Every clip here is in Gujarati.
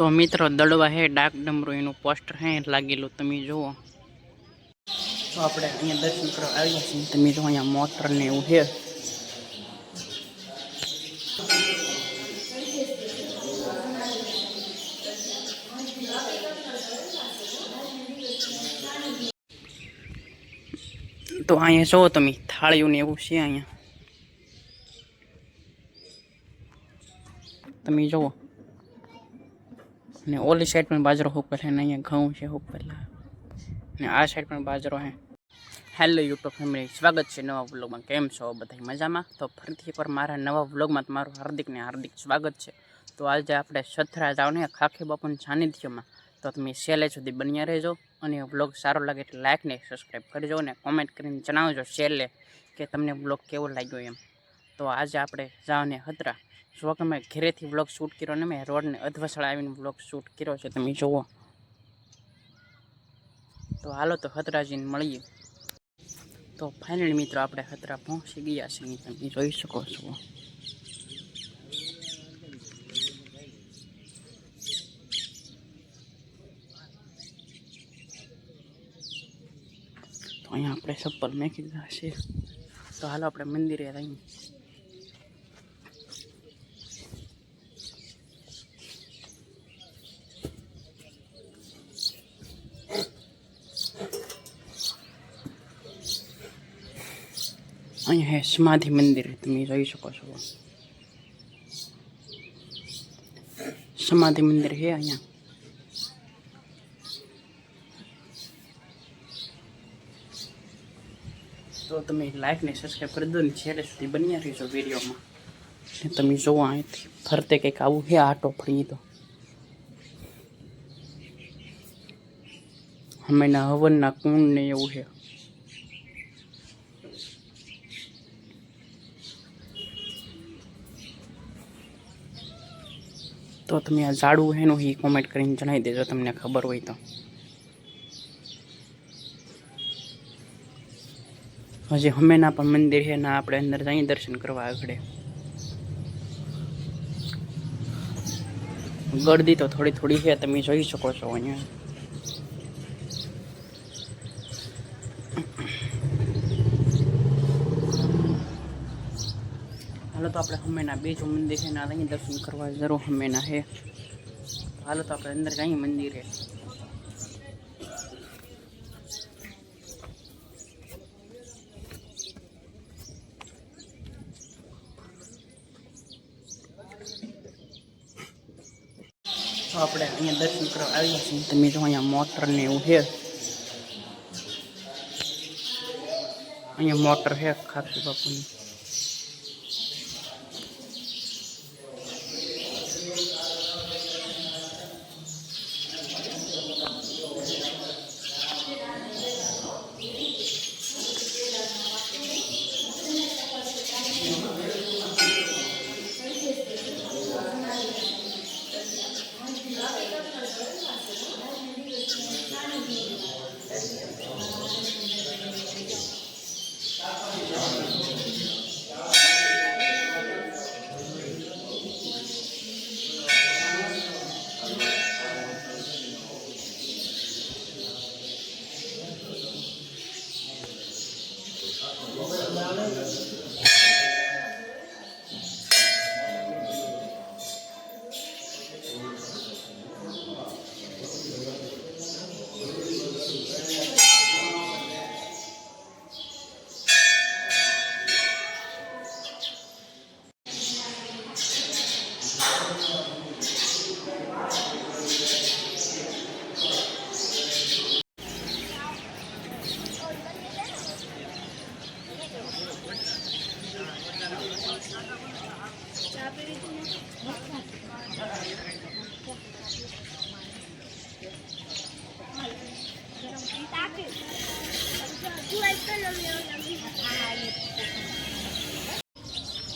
તો મિત્રો દડવા હે, ડાક ડમરો, એનું પોસ્ટર હે, લાગેલું તમે જુઓ. તો આપણે અહીંયા દર્શન કરવા આવ્યા છીએ. તમે જો અહીંયા મોટર ને એવું છે તો અહીંયા જુઓ તમે, થાળીઓને એવું છે અહીંયા. તમે જુઓ. ને ઓલી સાઈડ પણ બાજરો ઉપર છે ને અહીંયા ઘઉં છે ઉપરલા ને આ સાઈડ પણ બાજરો છે હેલો યુટ્યુબ ફેમિલી સ્વાગત છે નવા વ્લોગમાં કેમ છો? બધા મજામાં? તો ફરીથી એકવાર મારા નવા વ્લોગમાં તમારું હાર્દિક ને હાર્દિક સ્વાગત છે. તો આજે આપણે સથરા જાઓ ને ખાખી બાપુના સાનિધ્યમાં તો તમે સેલે સુધી બન્યા રહેજો અને વ્લોગ સારો લાગે એટલે લાઇકને સબસ્ક્રાઈબ કરજો અને કોમેન્ટ કરીને જણાવજો સેલે કે તમને વ્લોગ કેવો લાગ્યો એમ. તો આજે આપણે જાઓને હતરા. જો કે મેં ઘરેથી વ્લોગ શૂટ કર્યો ને મેં રોડને અધવસળા આવીને વ્લોગ શૂટ કર્યો છે, તમે જુઓ. તો હાલો તો હતરાજીને મળીએ. તો ફાઇનલ મિત્રો આપણે હતરા પહોંચી ગયા છે, અહીં તમે જોઈ શકો છો. તો અહીંયા આપણે ચપ્પલ મેકી દીધા છે. તો હાલો આપણે મંદિરે જઈએ અહીંયા હે, સમાધિ મંદિર, તમે જોઈ શકો છો. સમાધિ મંદિર છે અહીંયા. તો તમે લાઈક ને સબસ્ક્રાઈબ કરી દો ને છેલ્લે સુધી બન્યા રહીશો વિડીયોમાં. તમે જોવો અહીંથી, ફરતે કંઈક આવું છે આટો ફરી તો હમણાં હવનના કુંડ ને એવું છે તો તમે આ ઝાડવું એનું એ કોમેન્ટ કરીને જણાવી દેજો, તમને ખબર હોય તો. હજી હમેના પણ મંદિર છે ના આપણે અંદર જઈ દર્શન કરવા આગળ. ગળદી તો થોડી થોડી છે, તમે જોઈ શકો છો અહીંયા. હાલો તો આપણે હમેના બીજું મંદિર છે ને અહીં દર્શન કરવા જરૂર હમેના છે હાલો તો આપણે અંદર કઈ મંદિરે. તો આપણે અહીંયા દર્શન કરવા આવ્યા છીએ. તમે જો અહીંયા મોટર ને એવું છે અહીંયા મોટર છે ખાખી બાપુની.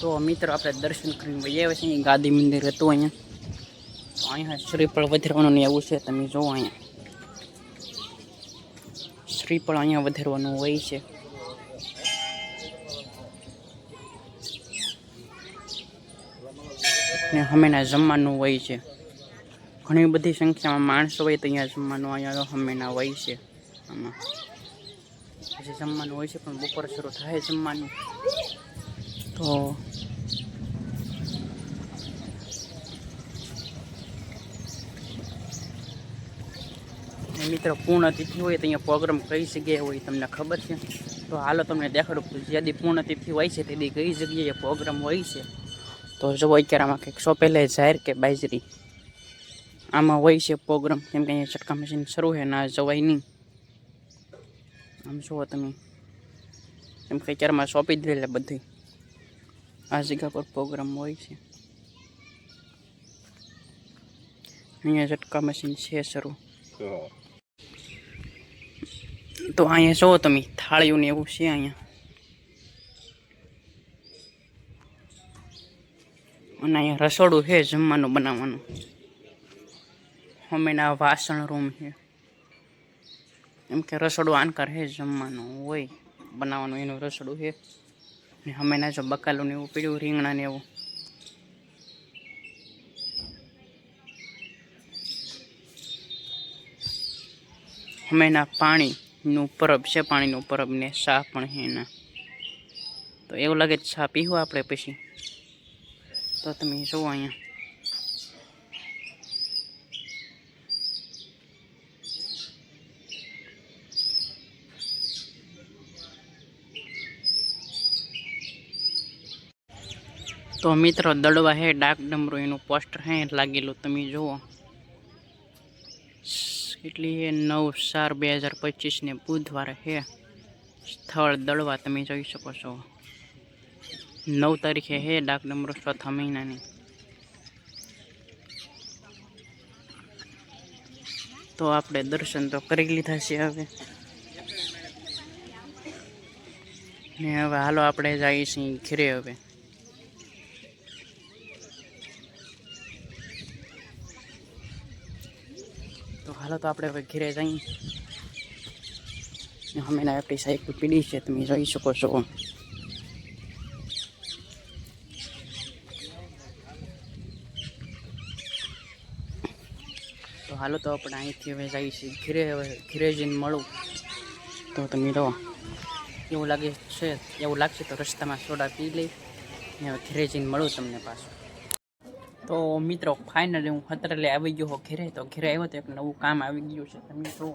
તો મિત્રો, આપણે દર્શન કરીને વહી આવ્યા છીએ. ગાદી મંદિર હતું અહીંયા. તો અહીંયા શ્રીફળ વધારવાનું એવું છે, તમે જુઓ અહીંયા. શ્રીફળ અહીંયા વધારવાનું હોય છે. ને હમેના જમવાનું હોય છે. ઘણી બધી સંખ્યામાં માણસો હોય તો અહીંયા જમવાનું અહીંયા હમેના હોય છે. આમાં. પછી જમવાનું હોય છે, પણ બપોર શરૂ થાય જમવાનું. તો મિત્રો પૂર્ણતિથિ હોય તો અહીંયા પ્રોગ્રામ કઈ જગ્યાએ હોય તમને ખબર છે? તો હાલો તમને દેખાડું. જે દી પૂર્ણ હોય છે તે દી કઈ જગ્યાએ પ્રોગ્રામ હોય છે? તો જો અત્યારે આમાં કંઈક સો જાહેર કે બાજરી? આમાં હોય છે પ્રોગ્રામ કેમ કે અહીંયા ચટકા મશીન શરૂ છે ના જવાય નહીં. આમ જુઓ તમે. કેમ કે અત્યારમાં સોંપી દીધેલે બધી આ જગ્યા પર પ્રોગ્રામ હોય છે. અહીંયા ચટકા મશીન છે શરૂ. તો અહીંયા જુઓ તમે, થાળીઓ એવું છે અહીંયા. અને અહીંયા રસોડું છે જમવાનું, બનાવવાનું. હમેના વાસણ રૂમ છે. એમ કે રસોડું આનકાર છે જમવાનું, હોય, બનાવવાનું એનું રસોડું છે. ને હમેના જો બકાલું ને એવું પીડ્યું, રીંગણા ને એવું. હમેના પાણીનું પરબ છે, પાણીનું પરબ ને શાહ પણ છે એના. તો એવું લાગે શાહ પીવું આપણે પછી. તો તમે જુઓ અહીંયા. તો મિત્રો, દડવા હે ડાક ડમરું એનું પોસ્ટર હે, લાગેલું તમે જુઓ. કેટલી હે નવ ચાર બે હજાર પચીસને બુધવારે હે. સ્થળ દડવા તમે જોઈ શકો છો. નવ તારીખે હે ડાક નંબર ચોથા મહિનાની. તો આપણે દર્શન તો કરી લીધા છે હવે. ને હવે હાલો આપણે જઈએ છીએ ઘરે હવે. હાલો તો આપણે હવે ઘેરે જઈએ. અમે આપણી સાઈડ પીડી છે, તમે જોઈ શકો છો. તો હાલો તો આપણે અહીંથી હવે જઈએ છીએ. ઘીરે હવે ઘીરે જઈને મળું. તો તમે રહો એવું લાગે છે, એવું લાગશે તો રસ્તામાં સોડા પી લઈ ને હવે ઘીરે જઈને મળું તમને પાછું. તો મિત્રો ફાઇનલી હું ખતરલે આવી ગયો હો ઘરે. તો ઘેરે આવ્યો તો એક નવું કામ આવી ગયું છે. તમે જુઓ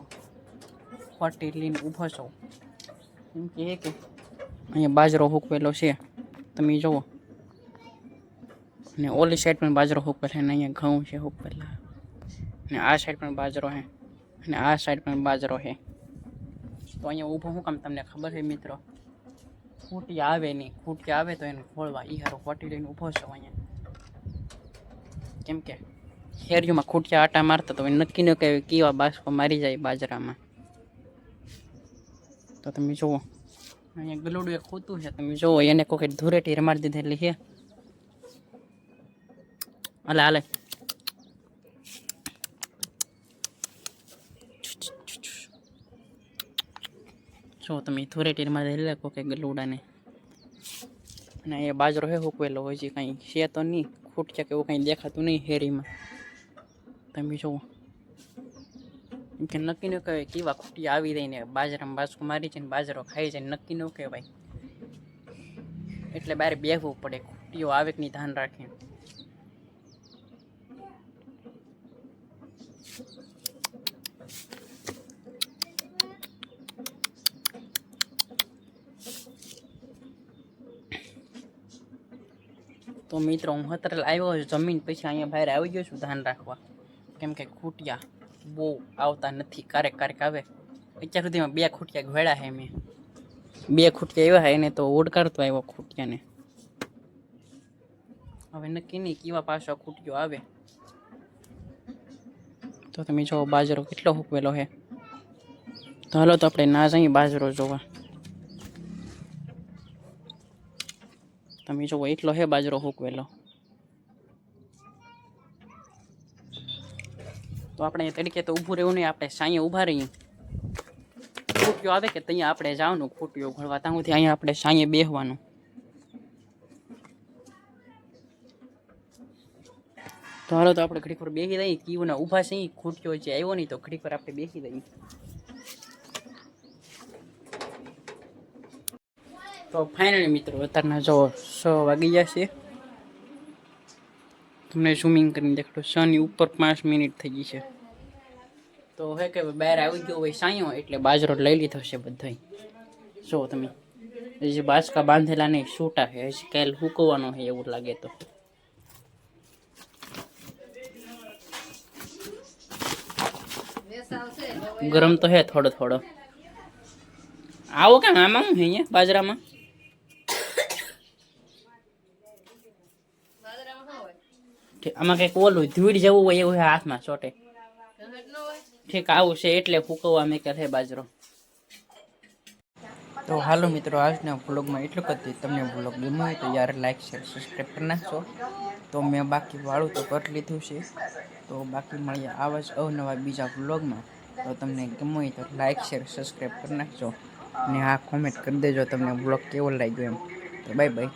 ફટી લઈને ઊભો છો. એમ કે કે અહીંયા બાજરો હૂકવેલો છે. તમે જુઓ. અને ઓલી સાઈડ પણ બાજરો હૂકવેલો છે અને અહીંયા ઘઉં છે હૂકવેલા ને આ સાઈડ પણ બાજરો છે. અને આ સાઈડ પણ બાજરો છે. તો અહીંયા ઊભો હું કામ તમને ખબર છે મિત્રો? ખૂટી આવે નહીં. ખૂટી આવે તો એને ખોળવા. ઈ હારો ફટી લઈને ઊભો છો અહીંયા. કેમ કે શેરીઓમાં ખૂટિયા આટા મારતા તો નક્કી ન કહેવાય કેવા બાષ્પો મારી જાય બાજરામાં. તો તમે જુઓ. અહીંયા ગલુડું એ ખૂતું છે. તમે જુઓ, એને કોઈ ધૂળેટી રમાડી દીધેલી છે. હાલે હાલે. જો તમે ધૂળેટી રમાડી દીધેલી કોઈ ગલુડાને. અને એ બાજરો હે હુકવેલો હોય છે, કાંઈ છે તો નહીં. ખૂટક્યા કે એવું કંઈ દેખાતું નહીં હેરીમાં તમે જુઓ. કે નક્કી ન કહેવાય કેવા ખૂટી આવી રહીને બાજરામાં બાજકો મારી છે ને બાજરો ખાઈ જાય નક્કી ન કહેવાય. એટલે બહાર બેહવું પડે, ખૂટીઓ આવે કે નહીં ધ્યાન રાખીને. તો મિત્રો, હું અત્યારે આવ્યો છું જમીન પછી અહીંયા બહાર આવી ગયો છું ધ્યાન રાખવા. કેમ કે ખૂટિયા બહુ આવતા નથી, ક્યારેક ક્યારેક આવે. અત્યાર સુધીમાં બે ખૂટિયા ઘોડા છે મેં. બે ખૂટિયા એવા એને તો ઓડકારતો આવ્યો ખૂટિયાને. હવે નક્કી નહીં કેવા પાછો ખૂટિયો આવે. તો તમે જો બાજરો કેટલો હૂકવેલો છે. તો હાલો તો આપણે ના જઈએ, બાજરો જોવા. તમે જુઓ એટલો હે બાજરો હૂકવેલો. તો આપણે તરીકે તો ઊભું રહેવું નહીં, આપણે સાંયે ઊભા રહીએ. ખૂટ્યો આવે કે ત્યાં આપણે જવાનું ખૂટ્યો ઘડવા. ત્યાં સુધી અહીંયા આપણે સાંયે બેસવાનું તો હાલો તો આપણે ઘડીક પર બેસી દઈએ કીઓના ઊભા છે ખૂટ્યો જે આવ્યો નહીં તો ઘડીક પર આપણે બેસી દઈએ તો ફાઇનલી મિત્રો, અત્યારના જો છ વાગી જશે તમને ઝૂમિંગ કરીને દેખાડો છની ઉપર પાંચ મિનિટ થઈ ગઈ છે. તો હે કે બહાર આવી ગયો હોય સાયો, એટલે બાજરો લઈ લીધો છે બધાય. જો તમે, હજી બાચકા બાંધેલા નહીં છૂટા છે, હજી કાલ હુકવાનો છે એવું લાગે તો. ગરમ તો હે થોડો થોડો આવો કેમ, આમાં હે અહીંયા, બાજરામાં? આમાં કંઈક ઓલું ધૂળ જેવું હોય એવું હાથમાં ચોટે. ઠીક, આવું છે એટલે ફૂકવવા મેં કરે બાજરો. તો હાલો મિત્રો, આજના વ્લોગમાં એટલું કરતી તમને વ્લોગ ગમ્યો હોય તો યાર લાઈક શેર સબસ્ક્રાઈબ કરી નાખશો તો મેં બાકી વાળું તો કરી લીધું છે. તો બાકી મળીએ આવા જ અવનવા બીજા વ્લોગમાં તો તમને ગમ્યું હોય તો લાઈક શેર સબસ્ક્રાઈબ કરી નાખજો. અને હા કોમેન્ટ કરી દેજો તમને વ્લોગ કેવો લાગ્યો એમ. તો બાય બાય